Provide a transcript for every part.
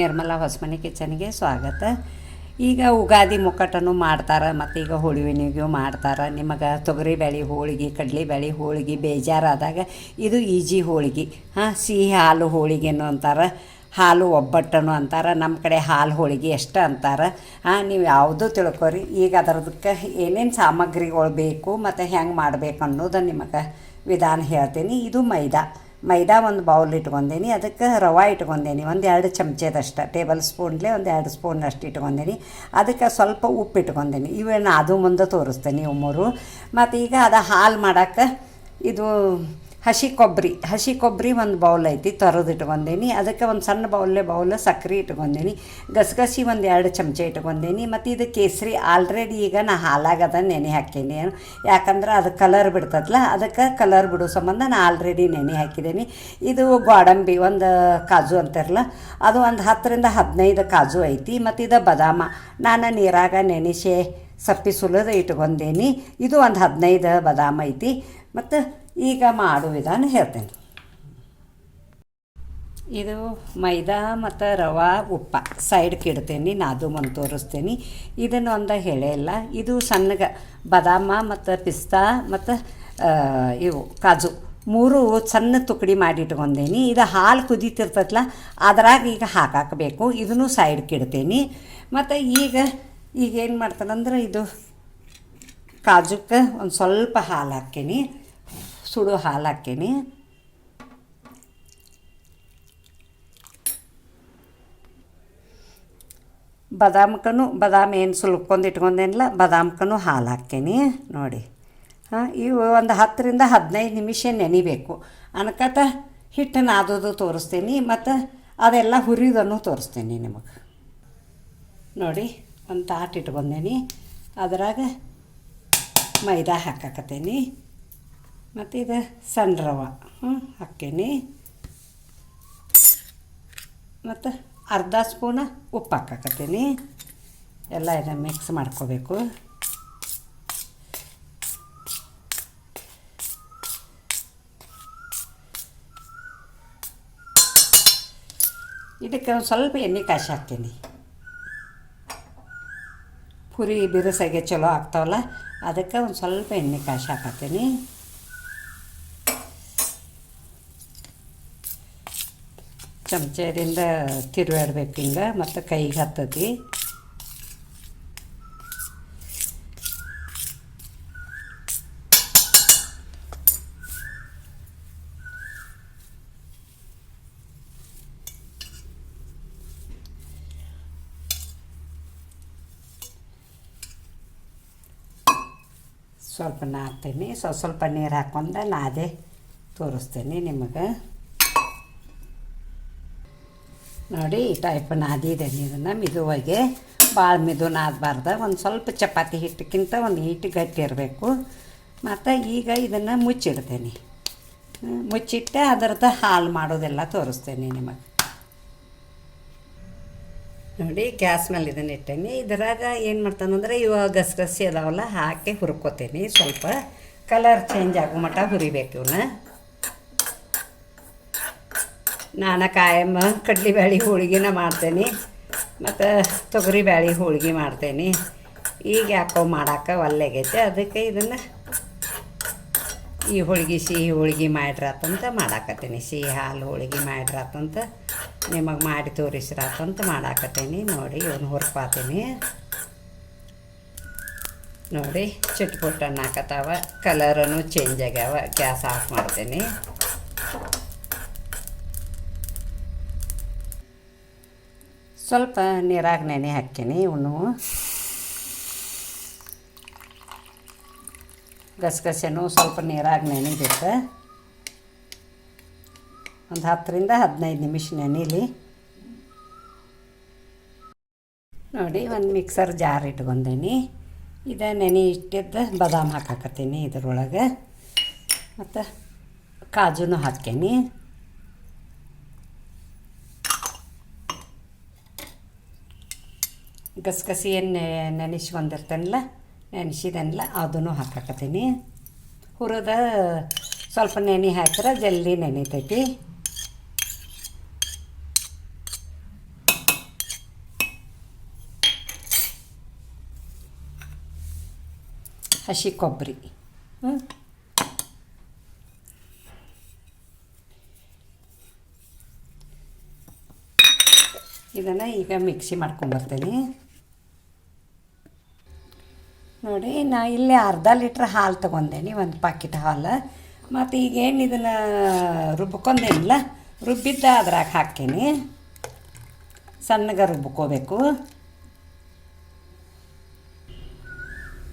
ನಿರ್ಮಲಾ ಹೊಸಮನೆ ಕಿಚನ್ಗೆ ಸ್ವಾಗತ. ಈಗ ಉಗಾದಿ ಮುಕ್ಕಟನು ಮಾಡ್ತಾರೆ, ಮತ್ತು ಈಗ ಹುಳುವಿನಿಗೂ ಮಾಡ್ತಾರೆ. ನಿಮಗೆ ತೊಗರಿ ಬೇಳೆ ಹೋಳಿಗೆ, ಕಡಲೆ ಬೇಳೆ ಹೋಳಿಗೆ ಬೇಜಾರಾದಾಗ ಇದು ಈಜಿ ಹೋಳಿಗೆ. ಹಾಂ, ಸಿಹಿ ಹಾಲು ಹೋಳಿಗೆನು ಅಂತಾರೆ, ಹಾಲು ಒಬ್ಬಟ್ಟನು ಅಂತಾರೆ ನಮ್ಮ ಕಡೆ ಹಾಲು ಹೋಳಿಗೆ ಎಷ್ಟು ಅಂತಾರೆ. ಹಾಂ, ನೀವು ಯಾವುದು ತಿಳ್ಕೊರಿ. ಈಗ ಅದರದಕ್ಕೆ ಏನೇನು ಸಾಮಗ್ರಿಗಳು ಬೇಕು, ಮತ್ತು ಹೆಂಗೆ ಮಾಡಬೇಕು ಅನ್ನೋದು ನಿಮಗೆ ವಿಧಾನ ಹೇಳ್ತೀನಿ. ಇದು ಮೈದಾ. ಮೈದಾ ಒಂದು ಬೌಲ್ ಇಟ್ಕೊಂಡೇನಿ, ಅದಕ್ಕೆ ರವೆ ಇಟ್ಕೊಂಡೇನಿ. ಒಂದು ಎರಡು ಚಮಚದಷ್ಟು, ಟೇಬಲ್ ಸ್ಪೂನ್ಲೆ ಒಂದು ಎರಡು ಸ್ಪೂನ್ ಅಷ್ಟು ಇಟ್ಕೊಂಡೇನಿ. ಅದಕ್ಕೆ ಸ್ವಲ್ಪ ಉಪ್ಪು ಇಟ್ಕೊಂಡೇನಿ. ಇವೇನು ಅದು ಮುಂದೆ ತೋರಿಸ್ತೇನೆ ಇವು ಮೂರು. ಮತ್ತು ಈಗ ಅದು ಹಾಲು ಮಾಡೋಕ್ಕೆ ಇದು ಹಸಿ ಕೊಬ್ಬರಿ ಹಸಿ ಕೊಬ್ಬರಿ ಒಂದು ಬೌಲ್ ಐತಿ ತರೋದು ಇಟ್ಕೊಂಡೇನಿ ಅದಕ್ಕೆ ಒಂದು ಸಣ್ಣ ಬೌಲ್ಲೆ ಬೌಲ್ ಸಕ್ಕರೆ ಇಟ್ಕೊಂಡೇನಿ. ಗಸಗಸಿ ಒಂದು ಎರಡು ಚಮಚ ಇಟ್ಕೊಂಡೇನಿ. ಮತ್ತು ಇದು ಕೇಸರಿ ಆಲ್ರೆಡಿ ಈಗ ನಾ ಹಾಲಾಗದ ನೆನೆ ಹಾಕೀನಿ ಯಾಕಂದ್ರೆ ಅದು ಕಲರ್ ಬಿಡ್ತದಲ್ಲ ಅದಕ್ಕೆ ಕಲರ್ ಬಿಡೋ ಸಂಬಂಧ ನಾ ಆಲ್ರೆಡಿ ನೆನೆ ಹಾಕಿದ್ದೀನಿ ಇದು ಗೋಡಂಬಿ ಒಂದು ಕಾಜು ಅಂತಿರಲ್ಲ ಅದು ಒಂದು ಹತ್ತರಿಂದ ಹದಿನೈದು ಕಾಜು ಐತಿ. ಮತ್ತು ಇದು ಬದಾಮ, ನಾನು ನೀರಾಗ ನೆನೆಸಿ ಸಪ್ಪಿ ಸುಲಿದು ಇಟ್ಕೊಂಡೇನಿ. ಇದು ಒಂದು ಹದಿನೈದು ಬದಾಮ ಐತಿ. ಮತ್ತು ಈಗ ಮಾಡೋ ವಿಧಾನ ಹೇಳ್ತೇನೆ. ಇದು ಮೈದಾ ಮತ್ತು ರವೆ ಉಪ್ಪ. ಸೈಡ್ಗೆ ಇಡ್ತೇನೆ, ನಾದು ಮನ್ ತೋರಿಸ್ತೇನೆ. ಇದನ್ನು ಒಂದು ಇಲ್ಲ. ಇದು ಸಣ್ಣಗೆ ಬಾದಾಮ ಮತ್ತು ಪಿಸ್ತಾ ಮತ್ತು ಇವು ಕಾಜು. ಮೂರು ಸಣ್ಣ ತುಕಡಿ ಮಾಡಿ ಇಟ್ಕೊಂಡೇನಿ. ಇದು ಹಾಲು ಕುದೀತಿರ್ತೈತಲ್ಲ ಅದ್ರಾಗ ಈಗ ಹಾಕಾಕಬೇಕು. ಇದನ್ನು ಸೈಡ್ಗೆ ಇಡ್ತೇನೆ. ಮತ್ತು ಈಗ ಈಗ ಏನು ಮಾಡ್ತಾನಂದ್ರೆ ಇದು ಕಾಜುಕ್ಕೆ ಒಂದು ಸ್ವಲ್ಪ ಹಾಲು ಹಾಕ್ಕೇನಿ ಸುಡು ಹಾಲು ಹಾಕ್ತೀನಿ ಬದಾಮ್ಕನು, ಬದಾಮ್ ಏನು ಸುಲ್ಕೊಂಡು ಇಟ್ಕೊಂಡೇನಿಲ್ಲ ಬದಾಮ್ಕನು ಹಾಲು ಹಾಕ್ತೀನಿ ನೋಡಿ. ಹಾಂ, ಇವು ಒಂದು ಹತ್ತರಿಂದ ಹದಿನೈದು ನಿಮಿಷ ನೆನಿಬೇಕು. ಅನ್ಕತ ಹಿಟ್ಟು ನಾದೋದು ತೋರಿಸ್ತೀನಿ, ಮತ್ತು ಅದೆಲ್ಲ ಹುರಿಯೋದನ್ನು ತೋರಿಸ್ತೀನಿ ನಿಮಗೆ. ನೋಡಿ, ಒಂದು ತಾಟ್ ಇಟ್ಕೊಂಡೇನಿ. ಅದ್ರಾಗ ಮೈದಾ ಹಾಕಾಕತ್ತೇನಿ. ಮತ್ತು ಇದು ಸಣ್ಣ ರವೆ ಹ್ಞೂ ಹಾಕ್ಕೇನಿ ಮತ್ತು ಅರ್ಧ ಸ್ಪೂನ ಉಪ್ಪು ಹಾಕಾಕತ್ತೀನಿ. ಎಲ್ಲ ಇದನ್ನು ಮಿಕ್ಸ್ ಮಾಡ್ಕೋಬೇಕು. ಇದಕ್ಕೆ ಒಂದು ಸ್ವಲ್ಪ ಎಣ್ಣೆ ಕಾಯಿ ಹಾಕ್ತೀನಿ. ಪುರಿ ಬಿರುಸಾಗೆ ಚಲೋ ಆಗ್ತಾವಲ್ಲ, ಅದಕ್ಕೆ ಒಂದು ಸ್ವಲ್ಪ ಎಣ್ಣೆ ಕಾಯಿ ಹಾಕತ್ತೀನಿ ಚಮಚದಿಂದ ತಿರುವಾಡ್ಬೇಕು ಹಿಂಗೆ, ಮತ್ತು ಕೈಗೆ ಹತ್ತತಿ. ಸ್ವಲ್ಪ ನಾದ್ತೀನಿ. ಸ್ವಲ್ಪ ಸ್ವಲ್ಪ ನೀರು ಹಾಕ್ಕೊಂಡು ನಾದೆ ತೋರಿಸ್ತೀನಿ ನಿಮಗೆ. ನೋಡಿ, ಈ ಟೈಪ್ ನಾದಿದೆ ಇದನ್ನು ಮಿದುವಾಗಿ ಭಾಳ ಮಿದು ನಾದಬಾರ್ದು. ಒಂದು ಸ್ವಲ್ಪ ಚಪಾತಿ ಹಿಟ್ಟಕ್ಕಿಂತ ಒಂದು ಹಿಟ್ಟು ಗಟ್ಟಿ ಇರಬೇಕು. ಮತ್ತು ಈಗ ಇದನ್ನು ಮುಚ್ಚಿಡ್ತೇನೆ. ಮುಚ್ಚಿಟ್ಟೆ ಅದರದ್ದು ಹಾಲು ಮಾಡೋದೆಲ್ಲ ತೋರಿಸ್ತೇನೆ ನಿಮಗೆ. ನೋಡಿ, ಗ್ಯಾಸ್ ಮೇಲೆ ಇದನ್ನು ಇಟ್ಟೇನಿ. ಇದರಾಗ ಏನು ಮಾಡ್ತಾನಂದ್ರೆ ಇವಾಗ ಗಸಗಸಿ ಅದಾವಲ್ಲ, ಹಾಕಿ ಹುರ್ಕೋತೇನೆ. ಸ್ವಲ್ಪ ಕಲರ್ ಚೇಂಜ್ ಆಗೋ ಮಟ್ಟ ಹುರಿಬೇಕು ಇವನ್ನ ನಾನು ಕಾಯಮ್ಮ ಕಡ್ಲೆಬೇಳೆ ಹೋಳಿಗೆನ ಮಾಡ್ತೇನೆ, ಮತ್ತು ತೊಗರಿಬೇಳೆ ಹೋಳಿಗೆ ಮಾಡ್ತೇನೆ. ಈಗ ಯಾಕೋ ಮಾಡಾಕ ಒಲ್ಲೆಗೈತೆ, ಅದಕ್ಕೆ ಇದನ್ನು ಈ ಹೋಳಿಗೆ ಸಿಹಿ ಹೋಳಿಗೆ ಮಾಡಿರತ್ತಂತ ಮಾಡಾಕತ್ತೀನಿ. ಸಿಹಿ ಹಾಲು ಹೋಳಿಗೆ ಮಾಡ್ರಾತಂತ ನಿಮಗೆ ಮಾಡಿ ತೋರಿಸ್ರಾತಂತ ಮಾಡಾಕತ್ತೀನಿ. ನೋಡಿ, ಇವನು ಹುರ್ಪಾತೀನಿ. ನೋಡಿ ಚುಟ್ಪುಟ್ಟು ಹಾಕತ್ತಾವ ಕಲರನು ಚೇಂಜ್ ಆಗ್ಯಾವ, ಗ್ಯಾಸ್ ಆಫ್ ಮಾಡ್ತೀನಿ. ಸ್ವಲ್ಪ ನೀರಾಗ ನೆನೆ ಹಾಕ್ತೀನಿ ಇವನು ಗಸಗಸೆನೂ ಸ್ವಲ್ಪ ನೀರಾಗ ನೆನೆದಿತ್ತು ಒಂದು ಹತ್ತರಿಂದ ಹದಿನೈದು ನಿಮಿಷ ನೆನೀಲಿ. ನೋಡಿ, ಒಂದು ಮಿಕ್ಸರ್ ಜಾರ್ ಇಟ್ಕೊಂಡೇನಿ. ಇದು ನೆನೆ ಇಟ್ಟಿದ್ದು ಬಾದಾಮ್ ಹಾಕಾಕತ್ತೀನಿ ಇದರೊಳಗೆ. ಮತ್ತು ಕಾಜುನು ಹಾಕೇನಿ ಗಸಗಸಿಯನ್ನು ನೆನೆಸ್ಕೊಂಡಿರ್ತೇನಲ್ಲ ನೆನೆಸಿದೆನಲ್ಲ, ಅದನ್ನು ಹಾಕಾಕತ್ತೀನಿ. ಹುರದ ಸ್ವಲ್ಪ ನೆನೆ ಹಾಕಿದ್ರೆ ಜಲ್ದಿ ನೆನೀತೈತಿ. ಹಸಿ ಕೊಬ್ಬರಿ ಇದನ್ನು ಈಗ ಮಿಕ್ಸಿ ಮಾಡ್ಕೊಂಡ್ಬರ್ತೀನಿ ನೋಡಿ, ನಾ ಇಲ್ಲೇ ಅರ್ಧ ಲೀಟ್ರ್ ಹಾಲು ತೊಗೊಂಡೇನಿ, ಒಂದು ಪಾಕಿಟ್ ಹಾಲು. ಮತ್ತು ಈಗೇನು ಇದನ್ನು ರುಬ್ಕೊಂಡೇನಿಲ್ಲ, ರುಬ್ಬಿದ್ದ ಅದ್ರಾಗ ಹಾಕ್ತೀನಿ. ಸಣ್ಣಗೆ ರುಬ್ಕೋಬೇಕು.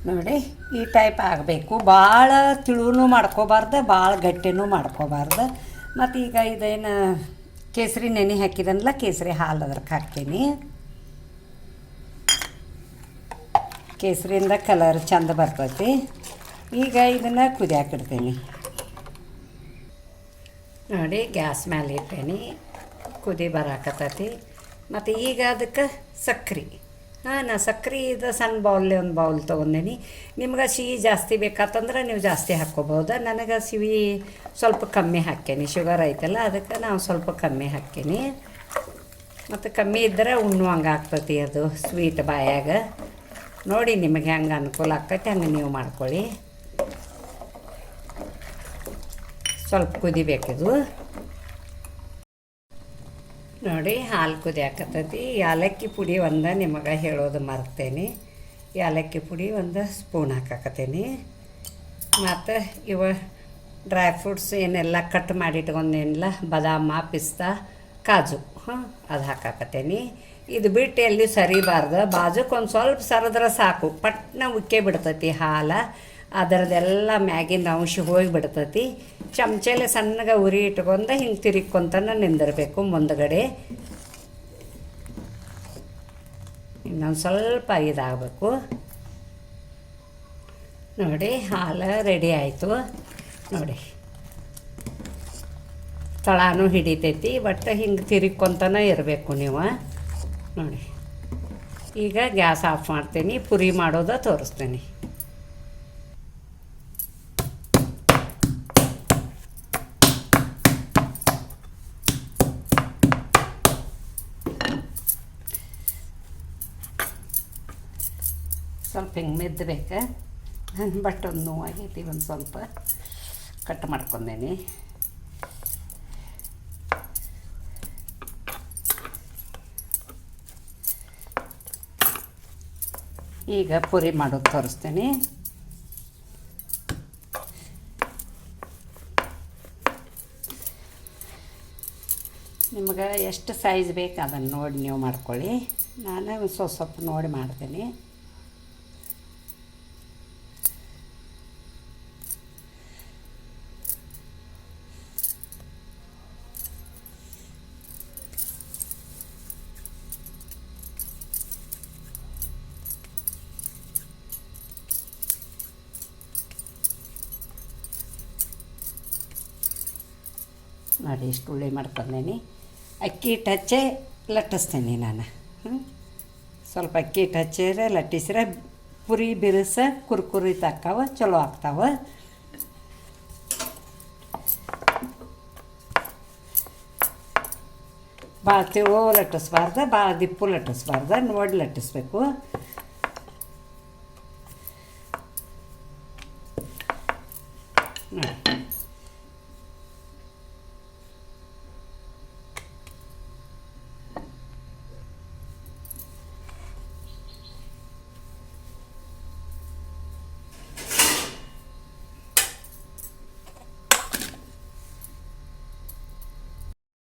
ನೋಡಿ, ಈ ಟೈಪ್ ಆಗಬೇಕು. ಭಾಳ ತಿಳುವೂ ಮಾಡ್ಕೋಬಾರ್ದು, ಭಾಳ ಗಟ್ಟಿನೂ ಮಾಡ್ಕೋಬಾರ್ದು. ಮತ್ತು ಈಗ ಇದೇನು ಕೇಸರಿ ನೆನೆ ಹಾಕಿದನಲ್ಲ ಕೇಸರಿ ಹಾಲು ಅದ್ರಕ್ಕೆ ಹಾಕ್ತೀನಿ. ಕೇಸರಿಯಿಂದ ಕಲರ್ ಚಂದ ಬರ್ತೈತಿ. ಈಗ ಇದನ್ನು ಕುದಿಯಾಕಿಡ್ತೀನಿ. ನೋಡಿ, ಗ್ಯಾಸ್ ಮೇಲೆ ಇಟ್ಟೇನಿ. ಕುದಿ ಬರಾಕತ್ತೈತಿ. ಮತ್ತು ಈಗ ಅದಕ್ಕೆ ಸಕ್ರೆ. ಹಾಂ ನಾ ಸಕ್ರೆ ಇದು ಸಣ್ಣ ಬೌಲ್ ಒಂದು ಬೌಲ್ ತೊಗೊಂಡೇನಿ. ನಿಮ್ಗೆ ಸಿಹಿ ಜಾಸ್ತಿ ಬೇಕಾತಂದ್ರೆ ನೀವು ಜಾಸ್ತಿ ಹಾಕ್ಕೋಬೋದು. ನನಗೆ ಸಿಹಿ ಸ್ವಲ್ಪ ಕಮ್ಮಿ ಹಾಕೇನಿ ಶುಗರ್ ಐತಲ್ಲ, ಅದಕ್ಕೆ ನಾವು ಸ್ವಲ್ಪ ಕಮ್ಮಿ ಹಾಕೀನಿ ಮತ್ತು ಕಮ್ಮಿ ಇದ್ದರೆ ಉಣ್ಣುವಂಗೆ ಆಗ್ತೈತಿ ಅದು ಸ್ವೀಟ್ ಬಾಯಾಗ. ನೋಡಿ, ನಿಮಗೆ ಹೆಂಗೆ ಅನುಕೂಲ ಆಕೈತೆ, ಹಂಗೆ ನೀವು ಮಾಡ್ಕೊಳ್ಳಿ. ಸ್ವಲ್ಪ ಕುದಿಬೇಕಿದು ನೋಡಿ, ಹಾಲು ಕುದಿಯಾಕತ್ತೈತಿ ಏಲಕ್ಕಿ ಪುಡಿ ಒಂದು ನಿಮಗೆ ಹೇಳೋದು ಮರ್ತೇನೆ. ಏಲಕ್ಕಿ ಪುಡಿ ಒಂದು ಸ್ಪೂನ್ ಹಾಕಾಕತ್ತೇನಿ. ಮತ್ತು ಇವ ಡ್ರೈ ಫ್ರೂಟ್ಸ್ ಏನೆಲ್ಲ ಕಟ್ ಮಾಡಿ ಬದಾಮ ಬಾದಾಮ, ಪಿಸ್ತಾ, ಕಾಜು, ಹಾಂ, ಅದು ಹಾಕಾಕತ್ತೇನಿ. ಇದು ಬಿಟ್ಟು ಎಲ್ಲಿ ಸರಿಬಾರ್ದು. ಬಾಜುಕ್ಕೆ ಒಂದು ಸ್ವಲ್ಪ ಸರಿದ್ರೆ ಸಾಕು. ಪಟ್ನ ಉಕ್ಕೇ ಬಿಡ್ತೈತಿ ಹಾಲು. ಅದರದೆಲ್ಲ ಮ್ಯಾಗಿನ ಅಂಶ ಹೋಗಿ ಬಿಡ್ತೈತಿ. ಚಮಚೆಲೆ ಸಣ್ಣಗೆ ಉರಿ ಇಟ್ಕೊಂಡು ಹಿಂಗೆ ತಿರುಗ್ಕೊಂತನ ನಿಂದಿರಬೇಕು ಮುಂದ್ಗಡೆ. ಇನ್ನೊಂದು ಸ್ವಲ್ಪ ಇದಾಗಬೇಕು. ನೋಡಿ, ಹಾಲು ರೆಡಿ ಆಯಿತು. ನೋಡಿ. ತಳಾನು ಹಿಡಿತೈತಿ ಬಟ್ ಹಿಂಗೆ ತಿರುಗ್ಕೊಂತನ ಇರಬೇಕು ನೀವು. ನೋಡಿ. ಈಗ ಗ್ಯಾಸ್ ಆಫ್ ಮಾಡ್ತೀನಿ, ಪುರಿ ಮಾಡೋದ ತೋರಿಸ್ತೀನಿ. ಸ್ವಲ್ಪ ಹಿಂಗೆ ಮೆದ್ದಬೇಕು ಬಟ್ ಒಂದು ನೋವಾಗೈತಿ, ಒಂದು ಸ್ವಲ್ಪ. ಕಟ್ ಮಾಡ್ಕೊಂಡೇನಿ. ಈಗ ಪುರಿ ಮಾಡೋದು ತೋರಿಸ್ತೀನಿ. ನಿಮ್ಗೆ ಎಷ್ಟು ಸೈಜ್ ಬೇಕು ಅದನ್ನು ನೋಡಿ ನೀವು ಮಾಡ್ಕೊಳ್ಳಿ. ನಾನು ಸ್ವಲ್ಪ ಸ್ವಲ್ಪ ನೋಡಿ ಮಾಡ್ತೀನಿ. ನೋಡಿ ಇಷ್ಟು ಉಳ್ಳಿ ಮಾಡ್ಕೊಂಡೇನಿ. ಅಕ್ಕಿ ಹಿಟ್ಟು ಹಚ್ಚೆ ಲಟ್ಟಿಸ್ತೀನಿ ನಾನು. ಸ್ವಲ್ಪ ಅಕ್ಕಿ ಹಿಟ್ಟು ಹಚ್ಚಿದ್ರೆ ಲಟ್ಟಿಸಿದ್ರೆ ಪುರಿ ಬಿರುಸ ಕುರ್ಕುರಿ ತಕ್ಕಾವ ಚಲೋ ಆಗ್ತಾವ. ಭಾಳ ತಿಳೋ ಲಟ್ಟಿಸ್ಬಾರ್ದು ಭಾಳ ದಿಪ್ಪು ಲಟ್ಟಿಸ್ಬಾರ್ದು, ನೋಡಿ ಲಟ್ಟಿಸ್ಬೇಕು ನೋಡಿ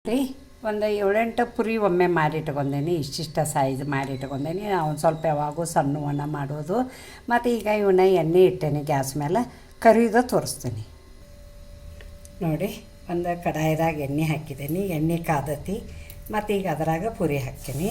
ರೀ ಒಂದು ಏಳೆಂಟು ಪುರಿ ಒಮ್ಮೆ ಮಾಡಿಟ್ಕೊಂಡೇನಿ ಇಷ್ಟಿಷ್ಟ ಸೈಜ್ ಮಾಡಿಟ್ಕೊಂಡೇನಿ ಅವ್ನು ಸ್ವಲ್ಪ ಯಾವಾಗೂ ಸಣ್ಣವನ್ನ ಮಾಡೋದು. ಮತ್ತು ಈಗ ಇವನ್ನ ಎಣ್ಣೆ ಇಟ್ಟೇನಿ ಗ್ಯಾಸ್ ಮೇಲೆ ಕರಿದ ತೋರಿಸ್ತೀನಿ. ನೋಡಿ, ಒಂದು ಕಡಾಯಿದಾಗ ಎಣ್ಣೆ ಹಾಕಿದ್ದೀನಿ ಎಣ್ಣೆ ಕಾದತಿ ಮತ್ತು ಈಗ ಅದರಾಗ ಪುರಿ ಹಾಕ್ತೀನಿ.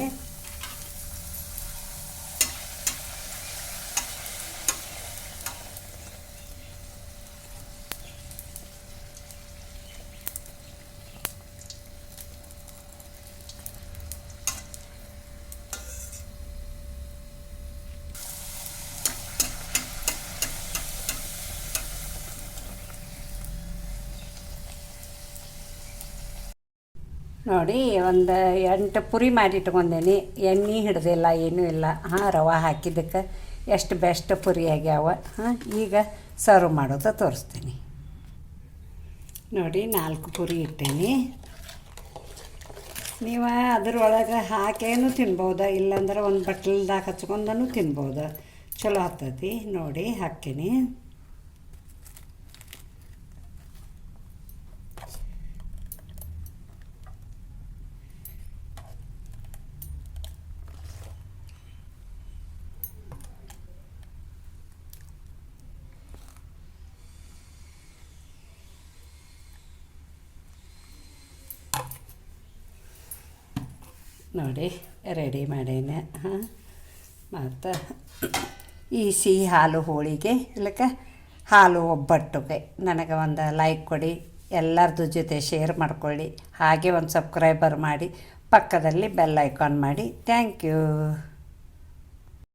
ನೋಡಿ, ಒಂದು ಎಂಟು ಪುರಿ ಮಾಡಿ ಇಟ್ಕೊಂಡೇನಿ. ಎಣ್ಣೆ ಹಿಡ್ದಿಲ್ಲ, ಏನೂ ಇಲ್ಲ. ಹಾಂ, ರವೆ ಹಾಕಿದ್ದಕ್ಕೆ ಎಷ್ಟು ಬೆಸ್ಟ್ ಪುರಿ ಆಗ್ಯಾವ. ಹಾಂ, ಈಗ ಸರ್ವ್ ಮಾಡೋದು ತೋರಿಸ್ತೀನಿ. ನೋಡಿ, ನಾಲ್ಕು ಪುರಿ ಇಟ್ಟೀನಿ. ನೀವು ಅದ್ರೊಳಗೆ ಹಾಕೇನು ತಿನ್ಬೋದು, ಇಲ್ಲಾಂದ್ರೆ ಒಂದು ಬಟ್ಲದಾಗ ಹಚ್ಕೊಂಡನು ತಿನ್ಬೋದು. ಚಲೋ ಆಗ್ತೈತಿ. ನೋಡಿ, ಹಾಕ್ತೀನಿ. ನೋಡಿ ರೆಡಿ ಮಾಡೇನೆ, ಹಾಂ? ಮತ್ತು ಈ ಸಿಹಿ ಹಾಲು ಹೋಳಿಗೆ ಇಲ್ಲಕ ಹಾಲು ಒಬ್ಬಟ್ಟುಗೆ. ನನಗೆ ಒಂದು ಲೈಕ್ ಕೊಡಿ ಎಲ್ಲರದ್ದು ಜೊತೆ ಶೇರ್ ಮಾಡ್ಕೊಳ್ಳಿ, ಹಾಗೆ ಒಂದು ಸಬ್ಸ್ಕ್ರೈಬರ್ ಮಾಡಿ, ಪಕ್ಕದಲ್ಲಿ ಬೆಲ್ ಐಕಾನ್ ಮಾಡಿ. Thank you